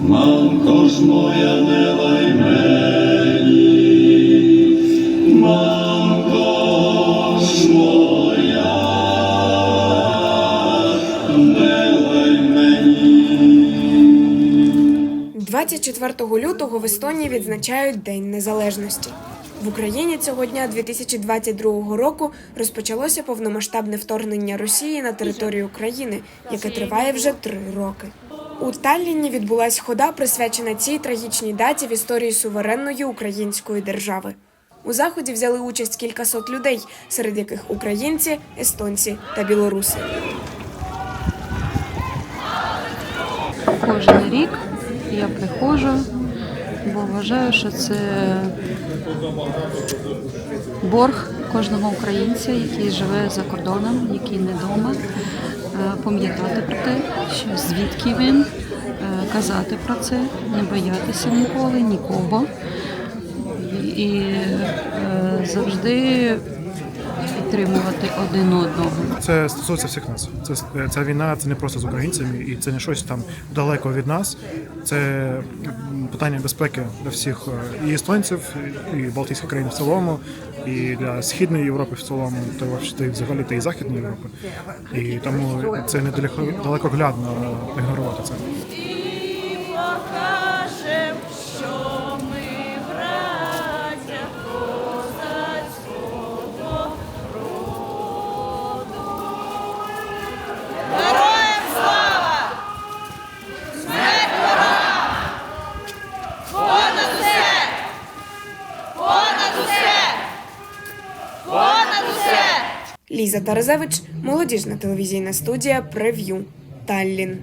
Мамко ж моя не лай мамко ж моя, не лай мені. 24 лютого в Естонії відзначають День Незалежності. В Україні цього дня 2022 року розпочалося повномасштабне вторгнення Росії на територію України, яке триває вже три роки. У Талліні відбулась хода, присвячена цій трагічній даті в історії суверенної української держави. У заході взяли участь кількасот людей, серед яких українці, естонці та білоруси. Кожен рік я приходжу, бо вважаю, що це борг кожного українця, який живе за кордоном, який не вдома, пам'ятати про те, що звідки він, е, казати про це, не боятися ніколи, нікого. І е, завжди підтримувати один одного. Це стосується всіх нас. Це ця війна це не просто з українцями, і це не щось там далеко від нас. Це питання безпеки для всіх е, і естонців, і Балтійських країн в цілому, і для східної Європи в цілому, та взагалі та й західної Європи. І тому це не далеко- далекоглядно ігнорувати це. Ліза Таразевич, молодіжна телевізійна студія Прев'ю. Таллін.